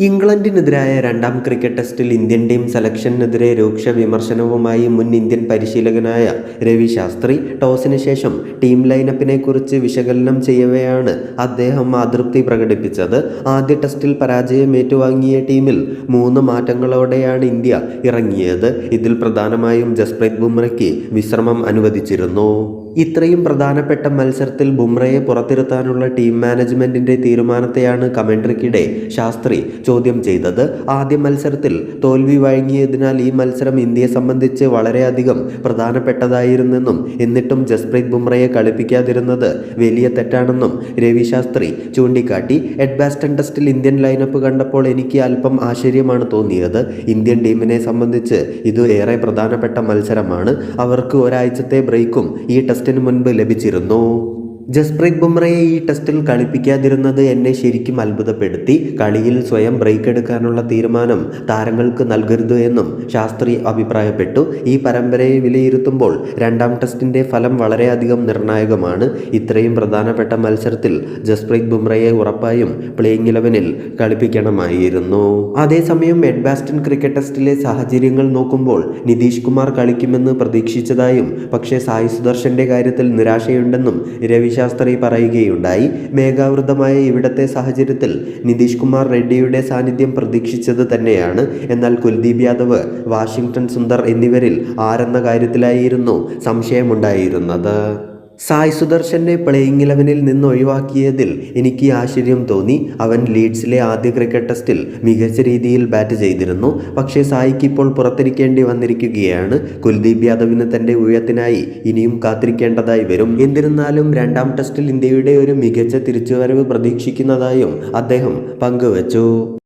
ഇംഗ്ലണ്ടിനെതിരായ രണ്ടാം ക്രിക്കറ്റ് ടെസ്റ്റിൽ ഇന്ത്യൻ ടീം സെലക്ഷനെതിരെ രൂക്ഷ വിമർശനവുമായി മുൻ ഇന്ത്യൻ പരിശീലകനായ രവി ശാസ്ത്രി. ടോസിന് ശേഷം ടീം ലൈനപ്പിനെ കുറിച്ച് വിശകലനം ചെയ്യവെയാണ് അദ്ദേഹം അതൃപ്തി പ്രകടിപ്പിച്ചത്. ആദ്യ ടെസ്റ്റിൽ പരാജയം ഏറ്റുവാങ്ങിയ ടീമിൽ മൂന്ന് മാറ്റങ്ങളോടെയാണ് ഇന്ത്യ ഇറങ്ങിയത്. ഇതിൽ പ്രധാനമായും ജസ്പ്രീത് ബുംറയ്ക്ക് വിശ്രമം അനുവദിച്ചിരുന്നു. ഇത്രയും പ്രധാനപ്പെട്ട മത്സരത്തിൽ ബുംറയെ പുറത്തിരുത്താനുള്ള ടീം മാനേജ്മെന്റിന്റെ തീരുമാനത്തെയാണ് കമന്ററിക്കിടെ ശാസ്ത്രി ചോദ്യം ചെയ്തത്. ആദ്യ മത്സരത്തിൽ തോൽവി വഴങ്ങിയതിനാൽ ഈ മത്സരം ഇന്ത്യയെ സംബന്ധിച്ച് വളരെയധികം പ്രധാനപ്പെട്ടതായിരുന്നെന്നും എന്നിട്ടും ജസ്പ്രീത് ബുംറയെ കളിപ്പിക്കാതിരുന്നത് വലിയ തെറ്റാണെന്നും രവി ശാസ്ത്രി ചൂണ്ടിക്കാട്ടി. എഡ്ബാസ്റ്റൺ ടെസ്റ്റിൽ ഇന്ത്യൻ ലൈനപ്പ് കണ്ടപ്പോൾ എനിക്ക് അല്പം ആശ്ചര്യമാണ് തോന്നിയത്. ഇന്ത്യൻ ടീമിനെ സംബന്ധിച്ച് ഇത് ഏറെ പ്രധാനപ്പെട്ട മത്സരമാണ്. അവർക്ക് ഒരാഴ്ചത്തെ ബ്രേക്കും ഈ ടെസ്റ്റിന് മുൻപ് ലഭിച്ചിരുന്നു. ജസ്പ്രീത് ബുംറയെ ഈ ടെസ്റ്റിൽ കളിപ്പിക്കാതിരുന്നത് എന്നെ ശരിക്കും അത്ഭുതപ്പെടുത്തി. കളിയിൽ സ്വയം ബ്രേക്ക് എടുക്കാനുള്ള തീരുമാനം താരങ്ങൾക്ക് നൽകരുത് എന്നും ശാസ്ത്രി അഭിപ്രായപ്പെട്ടു. ഈ പരമ്പരയെ വിലയിരുത്തുമ്പോൾ രണ്ടാം ടെസ്റ്റിന്റെ ഫലം വളരെയധികം നിർണായകമാണ്. ഇത്രയും പ്രധാനപ്പെട്ട മത്സരത്തിൽ ജസ്പ്രീത് ബുംറയെ ഉറപ്പായും പ്ലേയിങ് ഇലവനിൽ കളിപ്പിക്കണമായിരുന്നു. അതേസമയം എഡ്ബാസ്റ്റൺ ക്രിക്കറ്റ് ടെസ്റ്റിലെ സാഹചര്യങ്ങൾ നോക്കുമ്പോൾ നിതീഷ് കുമാർ കളിക്കുമെന്ന് പ്രതീക്ഷിച്ചതായും പക്ഷേ സായി സുദർശന്റെ കാര്യത്തിൽ നിരാശയുണ്ടെന്നും രവിശാസ്ത്രി പറയുകയുണ്ടായി മേഘാവൃതമായ ഇവിടത്തെ സാഹചര്യത്തിൽ നിതീഷ് കുമാർ റെഡ്ഡിയുടെ സാന്നിധ്യം പ്രതീക്ഷിച്ചത് തന്നെയാണ്. എന്നാൽ കുൽദീപ് യാദവ് വാഷിംഗ്ടൺ സുന്ദർ എന്നിവരിൽ ആരെന്ന കാര്യത്തിലായിരുന്നു സംശയമുണ്ടായിരുന്നത്. സായ് സുദർശനെ പ്ലേയിങ് ഇലവനിൽ നിന്ന് ഒഴിവാക്കിയതിൽ എനിക്ക് ആശ്ചര്യം തോന്നി. അവൻ ലീഡ്സിലെ ആദ്യ ക്രിക്കറ്റ് ടെസ്റ്റിൽ മികച്ച രീതിയിൽ ബാറ്റ് ചെയ്തിരുന്നു. പക്ഷേ സായിക്ക് ഇപ്പോൾ പുറത്തിരിക്കേണ്ടി വന്നിരിക്കുകയാണ്. കുൽദീപ് യാദവിന് തന്റെ ഊഴത്തിനായി ഇനിയും കാത്തിരിക്കേണ്ടതായി വരും. എന്നിരുന്നാലും രണ്ടാം ടെസ്റ്റിൽ ഇന്ത്യയുടെ ഒരു മികച്ച തിരിച്ചുവരവ് പ്രതീക്ഷിക്കുന്നതായും അദ്ദേഹം പങ്കുവച്ചു.